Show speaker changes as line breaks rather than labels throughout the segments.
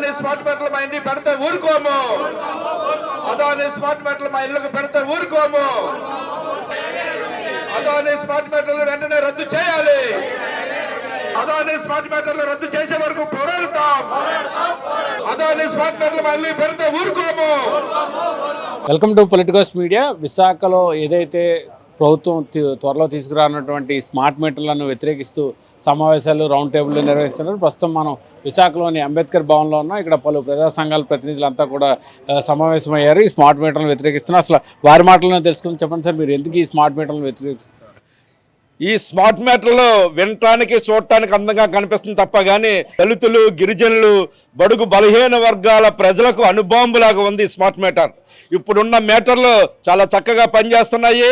Adani smart మీటర్లు మా ఇంటికి పెడితే ఊరుకోము. అదాని స్మార్ట్ మీటర్లు మా ఇళ్ళకి పెడితే ఊరుకోము. అదాని స్మార్ట్ మీటర్లు వెంటనే రద్దు చేయాలి. అదాని స్మార్ట్ మీటర్లు రద్దు చేసే వరకు పోరాడుతాం. అదాని స్మార్ట్ మీటర్లు మా ఇల్లు పెడితే ఊరుకోము.
వెల్కమ్ టు పొలిటికల్స్ మీడియా విశాఖలో ఏదైతే ప్రభుత్వం త్వరలో తీసుకురానున్నటువంటి స్మార్ట్ మీటర్లను వ్యతిరేకిస్తూ సమావేశాలు రౌండ్ టేబుల్ నిర్వహిస్తున్నారు. ప్రస్తుతం మనం విశాఖలోని అంబేద్కర్ భవన్లో ఉన్నాం. ఇక్కడ పలు ప్రజా సంఘాల ప్రతినిధులంతా కూడా సమావేశమయ్యారు. ఈ స్మార్ట్ మీటర్లను వ్యతిరేకిస్తున్నారు. అసలు వారి మాటలను తెలుసుకుని చెప్పండి సార్ మీరు ఎందుకు ఈ స్మార్ట్ మీటర్లను వ్యతిరేకిస్తున్నారు
ఈ స్మార్ట్ మీటర్లు వినటానికి చూడటానికి అందంగా కనిపిస్తుంది తప్ప కానీ దళితులు గిరిజనులు బడుగు బలహీన వర్గాల ప్రజలకు అనుబాంబులాగా ఉంది స్మార్ట్ మీటర్. ఇప్పుడున్న మీటర్లు చాలా చక్కగా పనిచేస్తున్నాయి.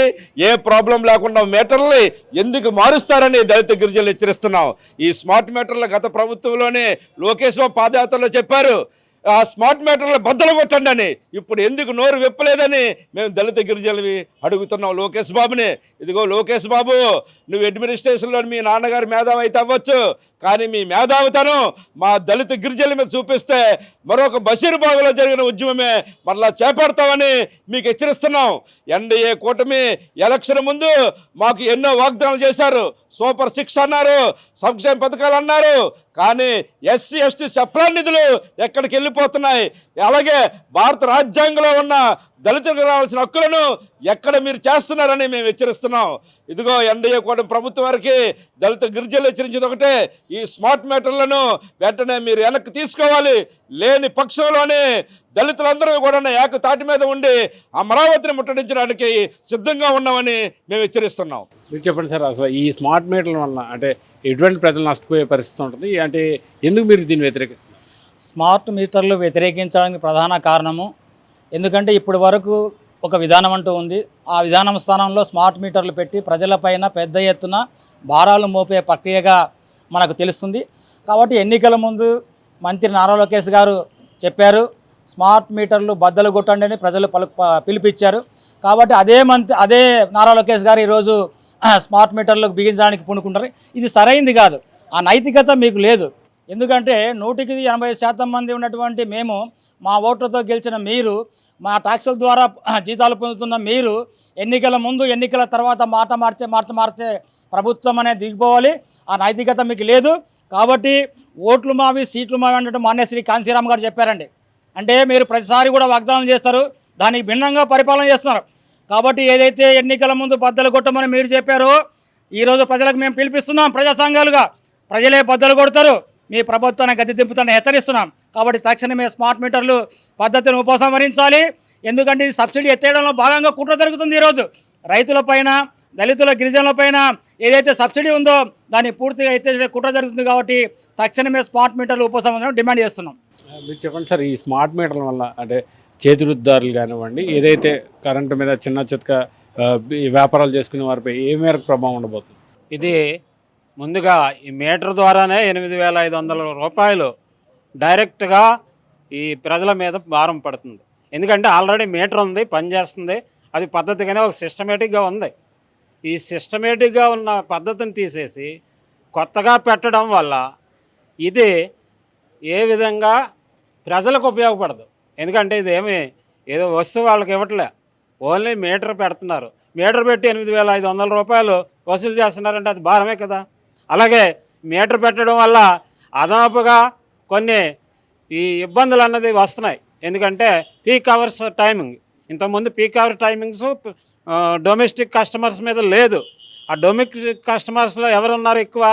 ఏ ప్రాబ్లం లేకుండా మీటర్లు ఎందుకు మారుస్తారని దళిత గిరిజనులు హెచ్చరిస్తున్నాం. ఈ స్మార్ట్ మీటర్లు గత ప్రభుత్వంలోనే లోకేష్ పాదయాత్రలో చెప్పారు. ఆ స్మార్ట్ మీటర్లు బద్దలు కొట్టండి అని. ఇప్పుడు ఎందుకు నోరు విప్పలేదని మేము దళిత గిరిజనులవి అడుగుతున్నాం లోకేష్ బాబుని. ఇదిగో లోకేష్ బాబు నువ్వు అడ్మినిస్ట్రేషన్లో మీ నాన్నగారు మేధావి అయితే అవ్వచ్చు. కానీ మీ మేధావితనం మా దళిత గిరిజనుల మీద చూపిస్తే మరొక బషీర్బాగులో జరిగిన ఉద్యమమే మరలా చేపడతామని మీకు హెచ్చరిస్తున్నాం. ఎన్డీఏ కూటమి ఎలక్షన్ ముందు మాకు ఎన్నో వాగ్దానాలు చేశారు. సూపర్ సిక్స్ అన్నారు సంక్షేమ పథకాలు అన్నారు. కానీ ఎస్సీ ఎస్టీ సప్లా నిధులు ఎక్కడికి వెళ్ళిపోతున్నాయి అలాగే భారత రాజ్యాంగంలో ఉన్న దళితులకు రావాల్సిన హక్కులను ఎక్కడ మీరు చేస్తున్నారని మేము హెచ్చరిస్తున్నాం. ఇదిగో ఎన్డీఏ కూడా ప్రభుత్వం వారికి దళిత గిరిజనులు హెచ్చరించింది ఒకటే. ఈ స్మార్ట్ మీటర్లను వెంటనే మీరు వెనక్కి తీసుకోవాలి. లేని పక్షంలోనే దళితులందరూ కూడా ఏక తాటి మీద ఉండి అమరావతిని ముట్టడించడానికి సిద్ధంగా ఉన్నామని మేము హెచ్చరిస్తున్నాం.
మీరు చెప్పండి సార్ అసలు ఈ స్మార్ట్ మీటర్ల వల్ల అంటే ఎటువంటి ప్రజలు నష్టపోయే పరిస్థితి ఉంటుంది? అంటే ఎందుకు మీరు దీన్ని వ్యతిరేకిస్తారు
స్మార్ట్ మీటర్లు వ్యతిరేకించడానికి ప్రధాన కారణము. ఎందుకంటే ఇప్పటి వరకు ఒక విధానం అంటూ ఉంది. ఆ విధానం స్థానంలో స్మార్ట్ మీటర్లు పెట్టి ప్రజలపైన పెద్ద ఎత్తున భారాలు మోపే ప్రక్రియగా మనకు తెలుస్తుంది. కాబట్టి ఎన్నికల ముందు మంత్రి నారా లోకేష్ గారు చెప్పారు స్మార్ట్ మీటర్లు బద్దలు కొట్టండి అని ప్రజలు పలు పిలిపించారు. కాబట్టి అదే మంత్ అదే నారా లోకేష్ గారు ఈరోజు స్మార్ట్ మీటర్లకు బిగించడానికి పూనుకుంటారు. ఇది సరైంది కాదు. ఆ నైతికత మీకు లేదు. ఎందుకంటే నూటికి ఎనభై శాతం మంది ఉన్నటువంటి మేము మా ఓట్లతో గెలిచిన మీరు మా ట్యాక్సుల ద్వారా జీతాలు పొందుతున్న మీరు ఎన్నికల ముందు ఎన్నికల తర్వాత మాట మార్చే మాట మార్చే ప్రభుత్వం అనేది దిగిపోవాలి. ఆ నైతికత మీకు లేదు. కాబట్టి ఓట్లు మావి సీట్లు మావి అన్నట్టు మాన్యశ్రీ కాంశీరామ్ గారు చెప్పారండి. అంటే మీరు ప్రతిసారి కూడా వాగ్దానం చేస్తారు. దానికి భిన్నంగా పరిపాలన చేస్తున్నారు. కాబట్టి ఏదైతే ఎన్నికల ముందు బద్దలు కొట్టమని మీరు చెప్పారో ఈరోజు ప్రజలకు మేము పిలిపిస్తున్నాం ప్రజా సంఘాలుగా. ప్రజలే బద్దలు కొడతారు. మీ ప్రభుత్వాన్ని గతి దింపుతాన్ని హెచ్చరిస్తున్నాం. కాబట్టి తక్షణమే స్మార్ట్ మీటర్లు పద్ధతిని ఉపసంహరించాలి. ఎందుకంటే ఇది సబ్సిడీ ఎత్తేయడంలో భాగంగా కుట్ర జరుగుతుంది ఈరోజు. రైతులపైన దళితుల గిరిజనులపైన ఏదైతే సబ్సిడీ ఉందో దాన్ని పూర్తిగా ఎత్తేసే కుట్ర జరుగుతుంది కాబట్టి తక్షణమే స్మార్ట్ మీటర్లు ఉపసంహరించడం డిమాండ్ చేస్తున్నాం.
మీరు చెప్పండి సార్ ఈ స్మార్ట్ మీటర్ల వల్ల అంటే చేతివృద్ధారులు కానివ్వండి ఏదైతే కరెంటు మీద చిన్న చితక వ్యాపారాలు చేసుకునే వారిపై ఏ మేరకు ప్రభావం ఉండబోతుంది?
ఇది ముందుగా ఈ మీటర్ ద్వారానే ఎనిమిది వేల ఐదు వందల రూపాయలు డైరెక్ట్గా ఈ ప్రజల మీద భారం పడుతుంది. ఎందుకంటే ఆల్రెడీ మీటర్ ఉంది పనిచేస్తుంది అది పద్ధతిగానే ఒక సిస్టమేటిక్గా ఉంది. ఈ సిస్టమేటిక్గా ఉన్న పద్ధతిని తీసేసి కొత్తగా పెట్టడం వల్ల ఇది ఏ విధంగా ప్రజలకు ఉపయోగపడదు. ఎందుకంటే ఇది ఏమి ఏదో వస్తువు వాళ్ళకి ఇవ్వట్లే. ఓన్లీ మీటర్ పెడుతున్నారు. మీటర్ పెట్టి ఎనిమిది వేల ఐదు వందల రూపాయలు వసూలు చేస్తున్నారంటే అది భారమే కదా. అలాగే మీటర్ పెట్టడం వల్ల అదనపుగా కొన్ని ఈ ఇబ్బందులు అన్నది వస్తున్నాయి. ఎందుకంటే పీక్ అవర్స్ టైమింగ్ ఇంతకుముందు peak hour timings domestic customers మీద లేదు. ఆ డొమెస్టిక్ కస్టమర్స్లో ఎవరున్నారు ఎక్కువ?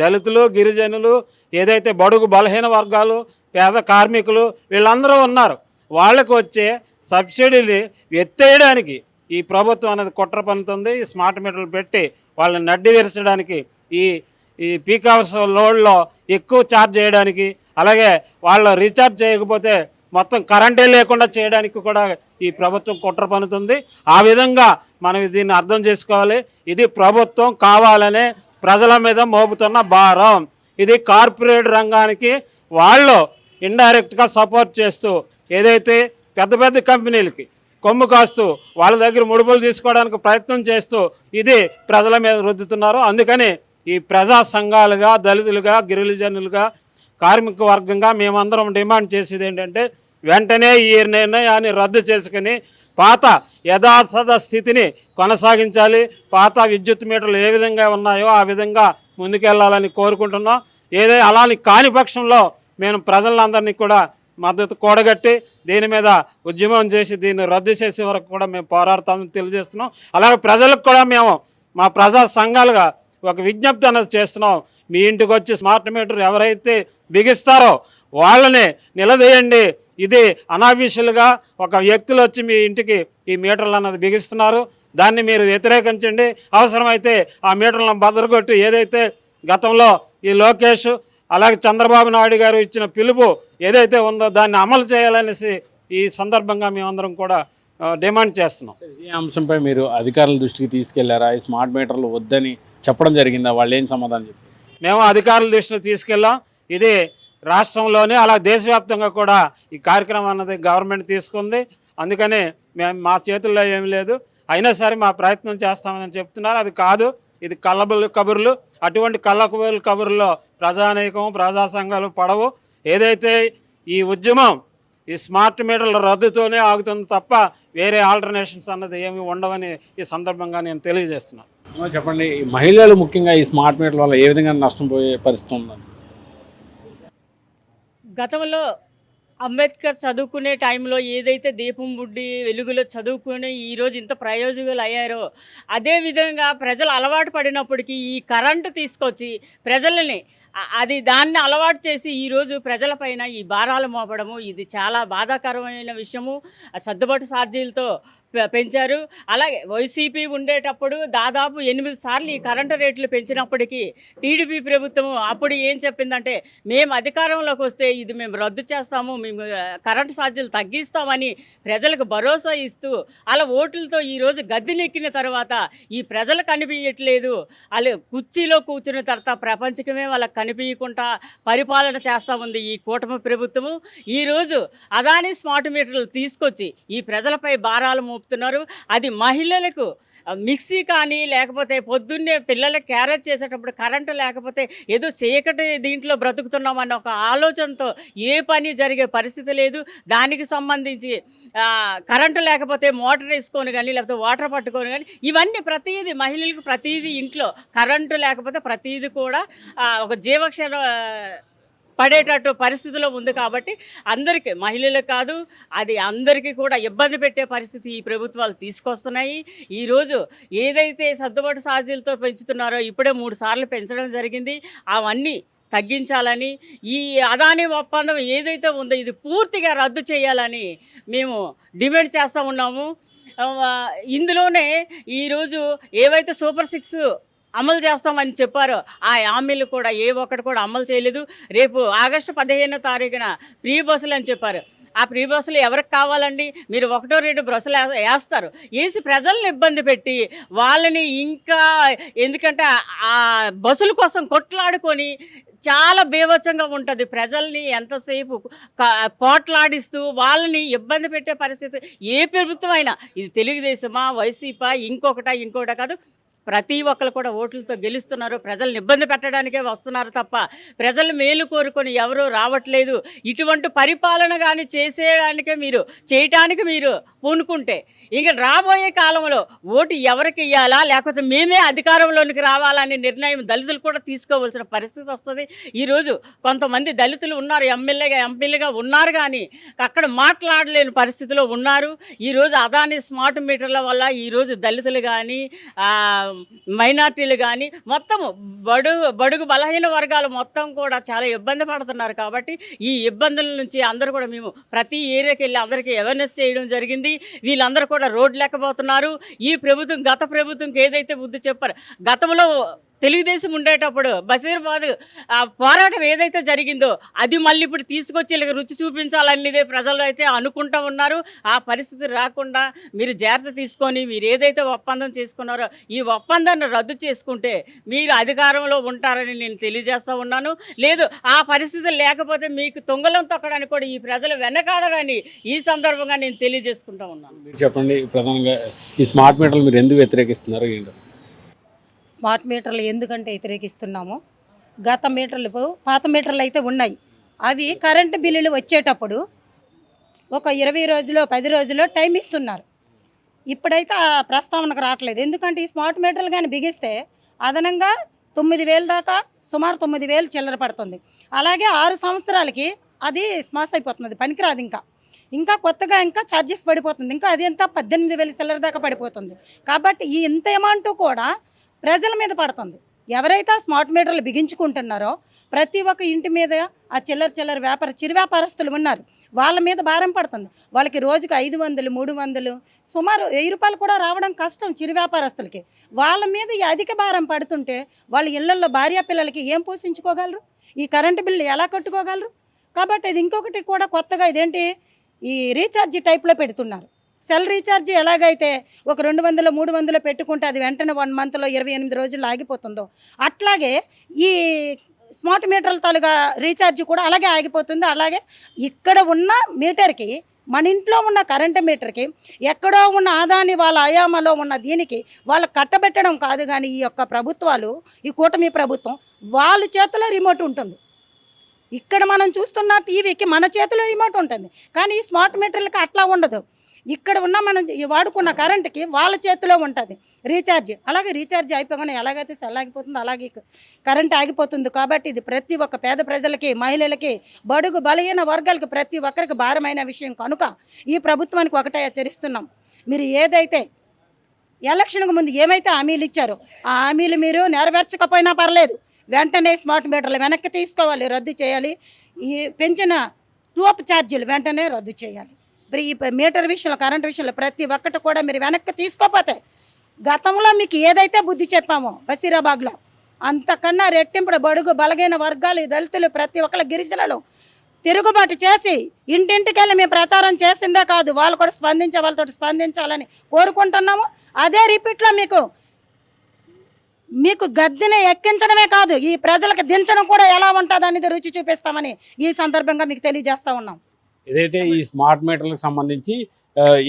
దళితులు గిరిజనులు ఏదైతే బడుగు బలహీన వర్గాలు పేద కార్మికులు వీళ్ళందరూ ఉన్నారు. వాళ్ళకు వచ్చే సబ్సిడీని ఎత్తేయడానికి ఈ ప్రభుత్వం అనేది కుట్ర పనుతుంది స్మార్ట్ మీటర్లు పెట్టి వాళ్ళని నడ్డి విరచడానికి ఈ ఈ పీక్ అవర్స్ లోడ్లో ఎక్కువ ఛార్జ్ చేయడానికి అలాగే వాళ్ళు రీఛార్జ్ చేయకపోతే మొత్తం కరెంటే లేకుండా చేయడానికి కూడా ఈ ప్రభుత్వం కుట్ర పనుతుంది ఆ విధంగా మనం దీన్ని అర్థం చేసుకోవాలి. ఇది ప్రభుత్వం కావాలనే ప్రజల మీద మోపుతున్న భారం. ఇది కార్పొరేట్ రంగానికి వాళ్ళు ఇండైరెక్ట్గా సపోర్ట్ చేస్తూ ఏదైతే పెద్ద పెద్ద కంపెనీలకి కొమ్ము కాస్తూ వాళ్ళ దగ్గర ముడుపులు తీసుకోవడానికి ప్రయత్నం చేస్తూ ఇది ప్రజల మీద రుద్దుతున్నారు. అందుకని ఈ ప్రజా సంఘాలుగా దళితులుగా గిరిజనులుగా కార్మిక వర్గంగా మేమందరం డిమాండ్ చేసేది ఏంటంటే వెంటనే ఈ నిర్ణయాన్ని రద్దు చేసుకుని పాత యథాతథ స్థితిని కొనసాగించాలి. పాత విద్యుత్ మీటర్లు ఏ విధంగా ఉన్నాయో ఆ విధంగా ముందుకెళ్ళాలని కోరుకుంటున్నాం. ఏదే అలాని కాని పక్షంలో మేము ప్రజలందరినీ కూడా మద్దతు కూడగట్టి దీని మీద ఉద్యమం చేసి దీన్ని రద్దు చేసే వరకు కూడా మేము పోరాడతామని తెలియజేస్తున్నాం. అలాగే ప్రజలకు కూడా మేము మా ప్రజా సంఘాలుగా ఒక విజ్ఞప్తి అన్నది చేస్తున్నాం. మీ ఇంటికి వచ్చి స్మార్ట్ మీటర్ ఎవరైతే బిగిస్తారో వాళ్ళని నిలదీయండి. ఇది అనాఫీషియల్గా ఒక వ్యక్తులు వచ్చి మీ ఇంటికి ఈ మీటర్లు అన్నది బిగిస్తున్నారు. దాన్ని మీరు వ్యతిరేకించండి. అవసరమైతే ఆ మీటర్లను బదరగొట్టి ఏదైతే గతంలో ఈ లోకేష్ అలాగే చంద్రబాబు నాయుడు గారు ఇచ్చిన పిలుపు ఏదైతే ఉందో దాన్ని అమలు చేయాలనేసి ఈ సందర్భంగా మేమందరం కూడా డిమాండ్ చేస్తున్నాం.
ఈ అంశంపై మీరు అధికారుల దృష్టికి తీసుకెళ్ళారా? ఈ స్మార్ట్ మీటర్లు వద్దని చెప్పడం జరిగిందా? వాళ్ళు ఏం సమాధానం చెప్పారు?
మేము అధికారుల దృష్టిలో తీసుకెళ్ళాం. ఇది రాష్ట్రంలోనే అలా దేశవ్యాప్తంగా కూడా ఈ కార్యక్రమం అన్నది గవర్నమెంట్ తీసుకుంది. అందుకని మేము మా చేతుల్లో ఏమి లేదు. అయినా సరే మా ప్రయత్నం చేస్తామని చెప్తున్నారు. అది కాదు ఇది కళ్ళబుల్ కబుర్లు. అటువంటి కళ్ళబుల్ కబుర్లో ప్రజానీకం ప్రజా సంఘాలు పడవు. ఏదైతే ఈ ఉద్యమం ఈ స్మార్ట్ మీటర్ల రద్దుతోనే ఆగుతుంది తప్ప వేరే ఆల్టర్నేషన్స్ అన్నది ఏమి ఉండవని ఈ సందర్భంగా నేను తెలియజేస్తున్నాను.
చెప్పండి. మహిళలు ముఖ్యంగా ఈ స్మార్ట్ మీటర్ వల్ల ఏ విధంగా నష్టం పోయే పరిస్థితి ఉందండి?
గతంలో అంబేద్కర్ చదువుకునే టైంలో ఏదైతే దీపం బుడ్డి వెలుగులో చదువుకుని ఈరోజు ఇంత ప్రయోజకులు అయ్యారో అదే విధంగా ప్రజలు అలవాటు పడినప్పటికీ ఈ కరెంటు తీసుకొచ్చి ప్రజలని అది దాన్ని అలవాటు చేసి ఈరోజు ప్రజలపైన ఈ భారాలు మోపడము ఇది చాలా బాధాకరమైన విషయము. సర్దుబాటు ఛార్జీలతో పెంచారు. అలాగే వైసీపీ ఉండేటప్పుడు దాదాపు ఎనిమిది సార్లు ఈ కరెంటు రేట్లు పెంచినప్పటికీ టీడీపీ ప్రభుత్వం అప్పుడు ఏం చెప్పిందంటే మేము అధికారంలోకి వస్తే ఇది మేము రద్దు చేస్తాము మేము కరెంటు ఛార్జీలు తగ్గిస్తామని ప్రజలకు భరోసా ఇస్తూ అలా ఓట్లతో ఈరోజు గద్దెనెక్కిన తర్వాత ఈ ప్రజలు కనిపించట్లేదు వాళ్ళు కుర్చీలో కూర్చున్న తర్వాత ప్రపంచకమే వాళ్ళకి కనిపించకుండా పరిపాలన చేస్తూ ఉంది ఈ కూటమి ప్రభుత్వము. ఈరోజు అదాని స్మార్ట్ మీటర్లు తీసుకొచ్చి ఈ ప్రజలపై భారాలు మోపుతున్నారు అది మహిళలకు మిక్సీ కానీ లేకపోతే పొద్దున్నే పిల్లలకి క్యారేజ్ చేసేటప్పుడు కరెంటు లేకపోతే ఏదో చీకటి దీంట్లో బ్రతుకుతున్నామన్న ఒక ఆలోచనతో ఏ పని జరిగే పరిస్థితి లేదు. దానికి సంబంధించి కరెంటు లేకపోతే మోటార్ వేసుకొని కానీ లేకపోతే వాటర్ పట్టుకొని కానీ ఇవన్నీ ప్రతిదీ మహిళలకు ప్రతిదీ ఇంట్లో కరెంటు లేకపోతే ప్రతిదీ కూడా ఒక జీవక్షణ పడేటట్టు పరిస్థితిలో ఉంది కాబట్టి అందరికీ మహిళలకు కాదు అది అందరికీ కూడా ఇబ్బంది పెట్టే పరిస్థితి ఈ ప్రభుత్వాలు తీసుకొస్తున్నాయి. ఈరోజు ఏదైతే సర్దుబాటు సార్జీలతో పెంచుతున్నారో ఇప్పుడే మూడు సార్లు పెంచడం జరిగింది. అవన్నీ తగ్గించాలని ఈ అదాని ఒప్పందం ఏదైతే ఉందో ఇది పూర్తిగా రద్దు చేయాలని మేము డిమాండ్ చేస్తూ ఉన్నాము. ఇందులోనే ఈరోజు ఏవైతే సూపర్ సిక్స్ అమలు చేస్తామని చెప్పారు. ఆ హామీలు కూడా ఏ ఒక్కటి కూడా అమలు చేయలేదు. రేపు ఆగస్టు పదిహేనో తారీఖున ప్రీ బస్సులు అని చెప్పారు. ఆ ప్రీ బస్సులు ఎవరికి కావాలండి? మీరు ఒకటో రెండు బస్సులు వేస్తారు. వేసి ప్రజల్ని ఇబ్బంది పెట్టి వాళ్ళని ఇంకా ఎందుకంటే ఆ బస్సుల కోసం కొట్లాడుకొని చాలా బీభత్సంగా ఉంటుంది. ప్రజల్ని ఎంతసేపు కోట్లాడిస్తూ పోట్లాడిస్తూ వాళ్ళని ఇబ్బంది పెట్టే పరిస్థితి ఏ ప్రభుత్వం అయినా. ఇది తెలుగుదేశమా వైసీపా ఇంకొకట ఇంకొకట కాదు. ప్రతి ఒక్కరు కూడా ఓట్లతో గెలుస్తున్నారు. ప్రజల్ని ఇబ్బంది పెట్టడానికే వస్తున్నారు తప్ప ప్రజలు మేలు కోరుకొని ఎవరూ రావట్లేదు. ఇటువంటి పరిపాలన కానీ చేసేయడానికే మీరు చేయటానికి మీరు పూనుకుంటే ఇంకా రాబోయే కాలంలో ఓటు ఎవరికి ఇవ్వాలా లేకపోతే మేమే అధికారంలోనికి రావాలనే నిర్ణయం దళితులు కూడా తీసుకోవాల్సిన పరిస్థితి వస్తుంది. ఈరోజు కొంతమంది దళితులు ఉన్నారు ఎమ్మెల్యేగా ఎంపీలుగా ఉన్నారు కానీ అక్కడ మాట్లాడలేని పరిస్థితిలో ఉన్నారు. ఈరోజు అదాని స్మార్ట్ మీటర్ల వల్ల ఈరోజు దళితులు కానీ మైనార్టీలు కానీ మొత్తము బడుగు బడుగు బలహీన వర్గాలు మొత్తం కూడా చాలా ఇబ్బంది పడుతున్నారు కాబట్టి ఈ ఇబ్బందుల నుంచి అందరూ కూడా మేము ప్రతి ఏరియాకి వెళ్ళి అందరికీ అవేర్నెస్ చేయడం జరిగింది. వీళ్ళందరూ కూడా రోడ్లు లేకపోతున్నారు. ఈ ప్రభుత్వం గత ప్రభుత్వంకి ఏదైతే బుద్ధి చెప్పారు గతంలో తెలుగుదేశం ఉండేటప్పుడు బషీర్బాద్ ఆ పోరాటం ఏదైతే జరిగిందో అది మళ్ళీ ఇప్పుడు తీసుకొచ్చి ఇలా రుచి చూపించాలనేదే ప్రజలు అయితే అనుకుంటా ఉన్నారు. ఆ పరిస్థితి రాకుండా మీరు జాగ్రత్త తీసుకొని మీరు ఏదైతే ఒప్పందం చేసుకున్నారో ఈ ఒప్పందాన్ని రద్దు చేసుకుంటే మీరు అధికారంలో ఉంటారని నేను తెలియజేస్తూ ఉన్నాను. లేదు ఆ పరిస్థితి లేకపోతే మీకు తొంగలం తొక్కడానికి కూడా ఈ ప్రజలు వెనకాడరని ఈ సందర్భంగా నేను తెలియజేసుకుంటా ఉన్నాను.
మీరు చెప్పండి ప్రధానంగా ఈ స్మార్ట్ మీటర్లు మీరు ఎందుకు వ్యతిరేకిస్తున్నారు ఏంటో.
స్మార్ట్ మీటర్లు ఎందుకంటే వ్యతిరేకిస్తున్నాము గత మీటర్లు పాత మీటర్లు అయితే ఉన్నాయి. అవి కరెంటు బిల్లులు వచ్చేటప్పుడు ఒక ఇరవై రోజులో పది రోజుల్లో టైం ఇస్తున్నారు. ఇప్పుడైతే ఆ ప్రస్తావనకు రావట్లేదు. ఎందుకంటే ఈ స్మార్ట్ మీటర్లు కానీ బిగిస్తే అదనంగా తొమ్మిది వేలు దాకా సుమారు తొమ్మిది వేలు చిల్లర పడుతుంది. అలాగే ఆరు సంవత్సరాలకి అది స్మాస్ అయిపోతుంది పనికిరాదు ఇంకా. ఇంకా కొత్తగా ఇంకా ఛార్జెస్ పడిపోతుంది. ఇంకా అది ఎంత? పద్దెనిమిది వేల చిల్లర దాకా పడిపోతుంది. కాబట్టి ఈ ఇంత అమౌంట్ కూడా ప్రజల మీద పడుతుంది. ఎవరైతే ఆ స్మార్ట్ మీటర్లు బిగించుకుంటున్నారో ప్రతి ఒక్క ఇంటి మీద ఆ చిల్లర చిల్లర వ్యాపార చిరు వ్యాపారస్తులు ఉన్నారు. వాళ్ళ మీద భారం పడుతుంది. వాళ్ళకి రోజుకు ఐదు వందలు మూడు వందలు సుమారు వెయ్యి రూపాయలు కూడా రావడం కష్టం చిరు వ్యాపారస్తులకి. వాళ్ళ మీద ఈ అధిక భారం పడుతుంటే వాళ్ళ ఇళ్ళలో భార్యా పిల్లలకి ఏం పోషించుకోగలరు? ఈ కరెంటు బిల్లు ఎలా కట్టుకోగలరు? కాబట్టి ఇది ఇంకొకటి కూడా కొత్తగా ఇదేంటి? ఈ రీఛార్జ్ టైప్లో పెడుతున్నారు. సెల్ రీఛార్జ్ ఎలాగైతే ఒక రెండు వందలు మూడు వందలు పెట్టుకుంటే అది వెంటనే వన్ మంత్లో ఇరవై ఎనిమిది రోజులు ఆగిపోతుందో అట్లాగే ఈ స్మార్ట్ మీటర్ల తాలూగా రీఛార్జ్ కూడా అలాగే ఆగిపోతుంది. అలాగే ఇక్కడ ఉన్న మీటర్కి మన ఇంట్లో ఉన్న కరెంటు మీటర్కి ఎక్కడో ఉన్న ఆదాని వాళ్ళ అయామలో ఉన్న దీనికి వాళ్ళు కట్టబెట్టడం కాదు కానీ ఈ యొక్క ప్రభుత్వాలు ఈ కూటమి ప్రభుత్వం వాళ్ళ చేతిలో రిమోట్ ఉంటుంది. ఇక్కడ మనం చూస్తున్న టీవీకి మన చేతిలో రిమోట్ ఉంటుంది. కానీ ఈ స్మార్ట్ మీటర్లకి అట్లా ఉండదు. ఇక్కడ ఉన్న మనం వాడుకున్న కరెంట్కి వాళ్ళ చేతిలో ఉంటుంది. రీఛార్జ్ అలాగే రీఛార్జ్ అయిపోగానే ఎలాగైతే సెల్ ఆగిపోతుందో అలాగే కరెంట్ ఆగిపోతుంది. కాబట్టి ఇది ప్రతి ఒక్క పేద ప్రజలకి మహిళలకి బడుగు బలహీన వర్గాలకి ప్రతి ఒక్కరికి భారమైన విషయం. కనుక ఈ ప్రభుత్వానికి ఒకటే హెచ్చరిస్తున్నాం. మీరు ఏదైతే ఎలక్షన్కు ముందు ఏమైతే హామీలు ఇచ్చారో ఆ హామీలు మీరు నెరవేర్చకపోయినా పర్లేదు. వెంటనే స్మార్ట్ మీటర్లు వెనక్కి తీసుకోవాలి రద్దు చేయాలి. ఈ పెంచిన టూప్ ఛార్జీలు వెంటనే రద్దు చేయాలి. మరి ఈ మీటర్ విషయంలో కరెంట్ విషయంలో ప్రతి ఒక్కటి కూడా మీరు వెనక్కి తీసుకోపోతే గతంలో మీకు ఏదైతే బుద్ధి చెప్పామో బసీరాబాగ్లో అంతకన్నా రెట్టింపుడు బడుగు బలగైన వర్గాలు దళితులు ప్రతి ఒక్కళ్ళ గిరిజనులు తిరుగుబాటు చేసి ఇంటింటికెళ్ళి మేము ప్రచారం చేసిందే కాదు వాళ్ళు కూడా స్పందించే వాళ్ళతో స్పందించాలని కోరుకుంటున్నాము. అదే రిపీట్లో మీకు మీకు గద్దెని ఎక్కించడమే కాదు ఈ ప్రజలకు దించడం కూడా ఎలా ఉంటుంది అనేది రుచి చూపిస్తామని ఈ సందర్భంగా మీకు తెలియజేస్తూ ఉన్నాం.
ఏదైతే ఈ స్మార్ట్ మీటర్లకు సంబంధించి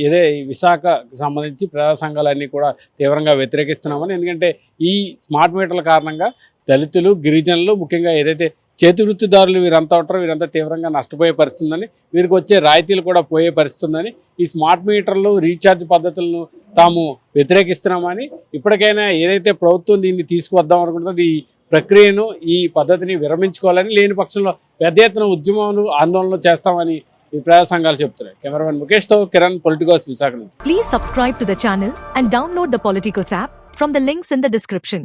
ఇదే విశాఖకు సంబంధించి ప్రజా సంఘాలన్నీ కూడా తీవ్రంగా వ్యతిరేకిస్తున్నామని ఎందుకంటే ఈ స్మార్ట్ మీటర్ల కారణంగా దళితులు గిరిజనులు ముఖ్యంగా ఏదైతే చేతి వృత్తిదారులు వీరంతా ఉంటారో వీరంతా తీవ్రంగా నష్టపోయే పరిస్థితి ఉందని వీరికి వచ్చే రాయితీలు కూడా పోయే పరిస్థితి ఉందని ఈ స్మార్ట్ మీటర్లు రీఛార్జ్ పద్ధతులను తాము వ్యతిరేకిస్తున్నామని ఇప్పటికైనా ఏదైతే ప్రభుత్వం దీన్ని తీసుకువద్దాం అనుకుంటుందో ఈ ప్రక్రియను ఈ పద్ధతిని విరమించుకోవాలని లేని పక్షంలో పెద్ద ఎత్తున ఉద్యమాలు ఆందోళనలు చేస్తామని ఈ ప్రజా సంఘాలు చెప్తున్నాయి కెమెరామెన్ ముఖేష్తో కిరణ్ పొలిటికోస్ విశాఖ నుంచి
Please subscribe to the channel and download the Politicos app from the links in the description.